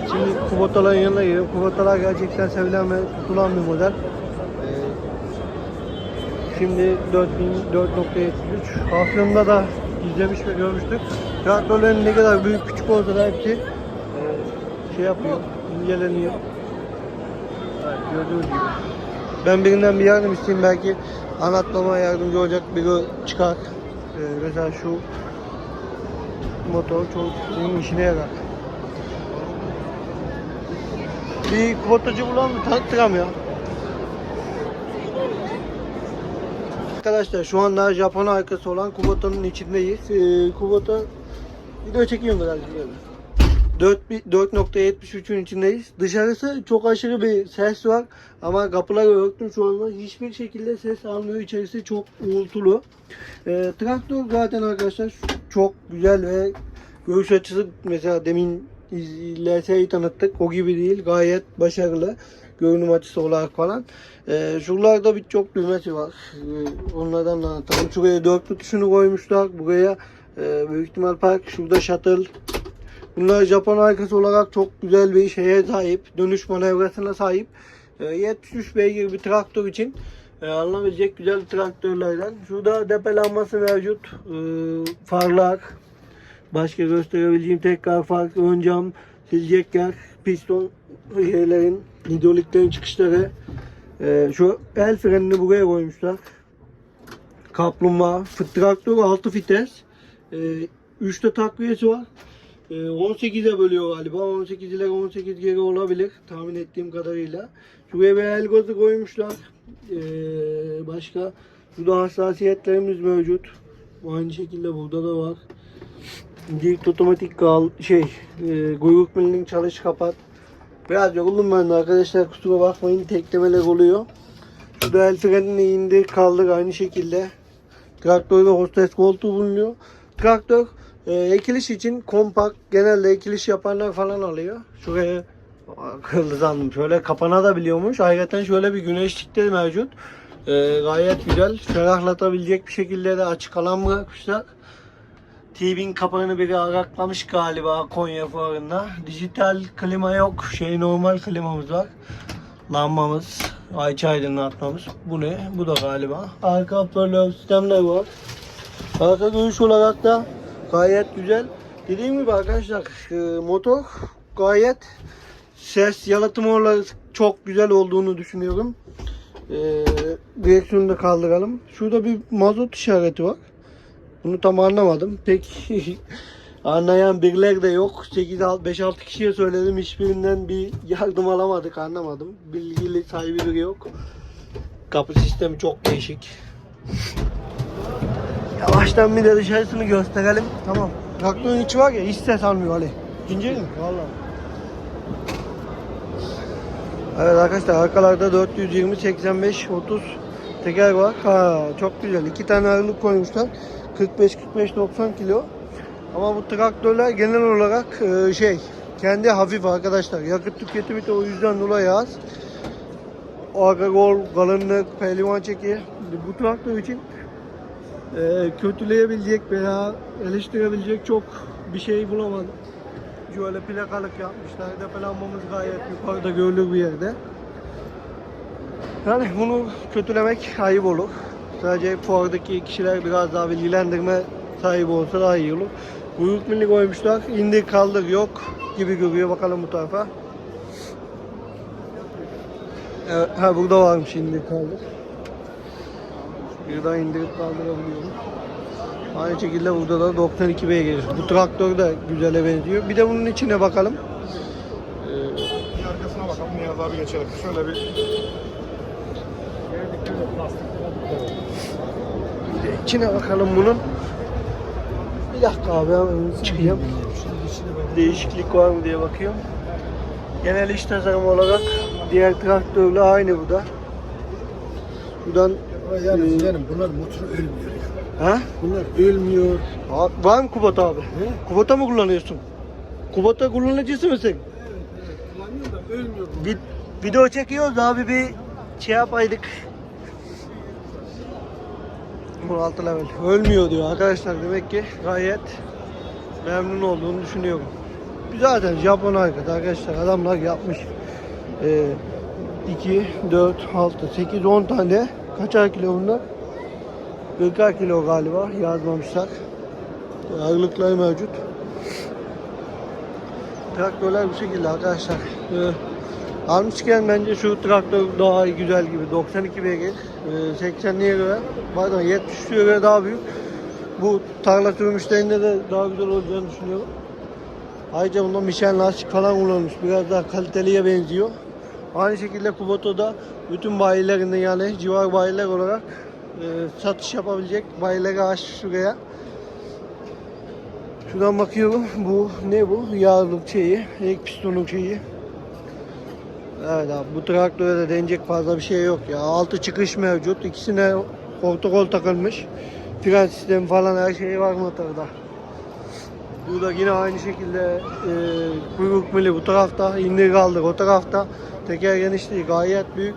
Şimdi Kubotaların yanına geliyorum. Kubotalar gerçekten sevilen ve tutulan bir model. Ee, şimdi 4000 4.73 Afyon'da da izlemiş ve görmüştük. Traktörlerin ne kadar büyük küçük olsa da hepsi e, şey yapıyor, inceleniyor. Evet, gördüğünüz gibi. Ben birinden bir yardım isteyeyim belki anlatmama yardımcı olacak biri çıkar. Ee, mesela şu motor çok senin işine yarar. Bir kubotacı bulalım mı? Tanıttıram ya. Arkadaşlar şu anda Japon arkası olan Kubota'nın içindeyiz. Ee, Kubota video çekiyorum biraz. 4 bi- 4.73'ün içindeyiz. Dışarısı çok aşırı bir ses var ama kapıları örttüm şu anda hiçbir şekilde ses almıyor. İçerisi çok uğultulu. Ee, traktör zaten arkadaşlar çok güzel ve görüş açısı mesela demin LS'yi tanıttık. O gibi değil. Gayet başarılı. Görünüm açısı olarak falan. Ee, şuralarda birçok düğmesi var. Ee, onlardan da anlatalım. Şuraya dört tutuşunu koymuşlar. Buraya e, büyük ihtimal park. Şurada shuttle. Bunlar Japon arkası olarak çok güzel bir şeye sahip. Dönüş manevrasına sahip. Ee, 73 beygir bir traktör için e, alınabilecek güzel traktörlerden. Şurada depolanması mevcut. Ee, farlar. Başka gösterebileceğim tekrar fark, ön cam, silecek yer, piston yerlerin, hidroliklerin çıkışları. Ee, şu el frenini buraya koymuşlar. Kaplumbağa, traktör 6 vites. Ee, 3'te takviyesi var. Ee, 18'e bölüyor galiba. 18 ile 18 geri olabilir tahmin ettiğim kadarıyla. Şuraya bir el gazı koymuşlar. Ee, başka burada hassasiyetlerimiz mevcut. Aynı şekilde burada da var. Direkt otomatik kal şey e, kuyruk milinin çalış kapat. Biraz yoruldum ben de arkadaşlar kusura bakmayın teklemeler oluyor. Şurada el frenini indir kaldır aynı şekilde. Traktörde hostes koltuğu bulunuyor. Traktör e, ekiliş için kompakt genelde ekiliş yapanlar falan alıyor. Şuraya akıllı sandım. Şöyle kapanabiliyormuş. Ayrıca şöyle bir güneşlik de mevcut. E, gayet güzel. Ferahlatabilecek bir şekilde de açık alan bırakmışlar. TV'nin kapağını biri araklamış galiba Konya fuarında. Dijital klima yok. Şey normal klimamız var. Lambamız, ayça aydınlatmamız. Bu ne? Bu da galiba. Arka hoparlör sistemler var. Arka görüş olarak da gayet güzel. Dediğim gibi arkadaşlar e, motor gayet ses yalıtım olarak çok güzel olduğunu düşünüyorum. E, direksiyonu da kaldıralım. Şurada bir mazot işareti var. Bunu tam anlamadım. Pek anlayan birileri de yok. 8 5-6 kişiye söyledim. Hiçbirinden bir yardım alamadık. Anlamadım. Bilgili sahibi biri yok. Kapı sistemi çok değişik. Yavaştan bir de dışarısını gösterelim. Tamam. Traktörün içi var ya hiç ses almıyor Ali. İkinci mi? Vallahi. Evet arkadaşlar arkalarda 420 85 30 teker var. Ha çok güzel. İki tane ağırlık koymuşlar. 45 45 90 kilo. Ama bu traktörler genel olarak e, şey kendi hafif arkadaşlar. Yakıt tüketimi de o yüzden dolayı az. Arka gol, kalınlık, pehlivan çeki. Bu traktör için e, kötüleyebilecek veya eleştirebilecek çok bir şey bulamadım. Şöyle plakalık yapmışlar. Depolanmamız gayet yukarıda görülür bir yerde. Yani bunu kötülemek ayıp olur. Sadece fuardaki kişiler biraz daha bilgilendirme sahibi olsa daha iyi olur. Kuyruk milli koymuşlar. İndir kaldır yok gibi görüyor. Bakalım bu tarafa. Evet, ha burada varmış indir kaldır. Bir daha indirip kaldırabiliyorum. Aynı şekilde burada da 92 beygir. Bu traktör de güzele benziyor. Bir de bunun içine bakalım. Bir arkasına bakalım Niyazi abi geçelim. Şöyle bir Bir de içine bakalım bunun. Bir dakika abi hemen çıkayım. Değişiklik var mı diye bakıyorum. Genel iç tasarım olarak diğer traktörle aynı bu da. Buradan Yani canım bunlar motor ölmüyor ya. ha? Bunlar ölmüyor. Ha, Var mı Kubota abi? He? Kubota mı kullanıyorsun? Kubota kullanıcısı mısın? Kullanıyor da ölmüyor. Bir, video çekiyoruz abi bir şey yapaydık. Bu altı level. Ölmüyor diyor arkadaşlar demek ki gayet memnun olduğunu düşünüyorum. zaten Japon arkada arkadaşlar adamlar yapmış. Ee, 2, 4, 6, 8, 10 tane kaçar kilo bunlar? 40 kilo galiba yazmamışlar. Ağırlıkları mevcut. Traktörler bu şekilde arkadaşlar. Ee, almışken bence şu traktör daha güzel gibi. 92 beygir. Ee, 80'liye göre pardon 70'liye göre daha büyük. Bu tarla sürmüşlerinde de daha güzel olacağını düşünüyorum. Ayrıca bunda Michelin lastik falan kullanılmış. Biraz daha kaliteliye benziyor. Aynı şekilde Kuboto'da bütün bayilerinde yani civar bayiler olarak e, satış yapabilecek bayileri aç şuraya. Şuradan bakıyorum. Bu ne bu? Yağlık şeyi. Ek pistonluk şeyi. Evet abi bu traktöre de denecek fazla bir şey yok ya. Altı çıkış mevcut. İkisine protokol takılmış. Fren sistemi falan her şeyi var motorda. Burada yine aynı şekilde e, kuyruk mili bu tarafta, indir kaldır o tarafta. Teker genişliği gayet büyük.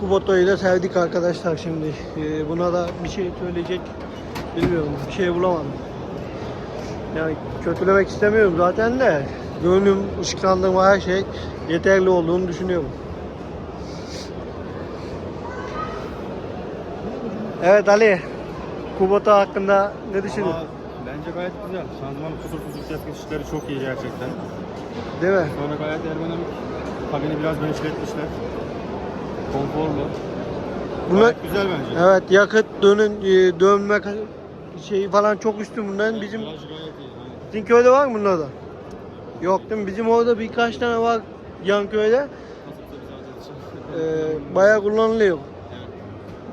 Kuboto'yu da sevdik arkadaşlar şimdi. E, buna da bir şey söyleyecek bilmiyorum. Bir şey bulamadım. Yani kötülemek istemiyorum zaten de görünüm, ışıklandırma her şey yeterli olduğunu düşünüyorum. Evet Ali, Kubota hakkında ne düşünüyorsun? Bence gayet güzel. Şanzıman kusursuz vites geçişleri çok iyi gerçekten. Değil mi? Sonra gayet ergonomik. Kabini biraz genişletmişler. Konforlu. Bunlar, Gayet güzel bence. evet yakıt dönün e, dönme şeyi falan çok üstün bunların. Bizim sizin köyde var mı bunlarda? Yok değil mi? Bizim orada birkaç tane var yan köyde. Ee, bayağı kullanılıyor.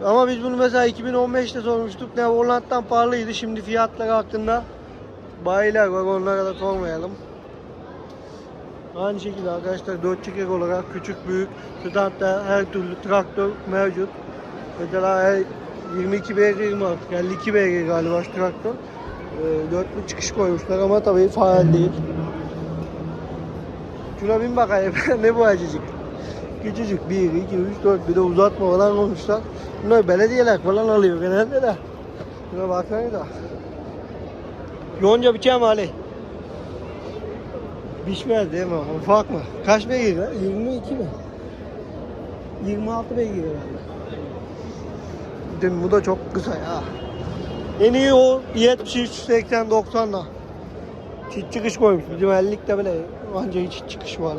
Ama biz bunu mesela 2015'te sormuştuk. Ne Hollanda'dan pahalıydı. Şimdi fiyatlar hakkında bayiler var. Onlara da sormayalım. Aynı şekilde arkadaşlar 4 çeker olarak küçük büyük standta her türlü traktör mevcut. Mesela her 22 beygir mi artık 52 beygir galiba şu traktör. Ee, dörtlü çıkış koymuşlar ama tabii faal değil. Şuna bin bakayım ne bu acıcık. Küçücük 1, 2, 3, 4 bir de uzatma falan koymuşlar. Bunlar belediyeler falan alıyor genelde de. Şuna baksana da. Yonca biçer mi Ali? Biçmez değil mi? Ufak mı? Kaç beygir lan? 22 mi? 26 beygir herhalde. Mi? Bu da çok kısa ya. En iyi o 73, 80, 90'la. Çift çıkış koymuş. Bizim 50'likte bile anca hiç çıkış var.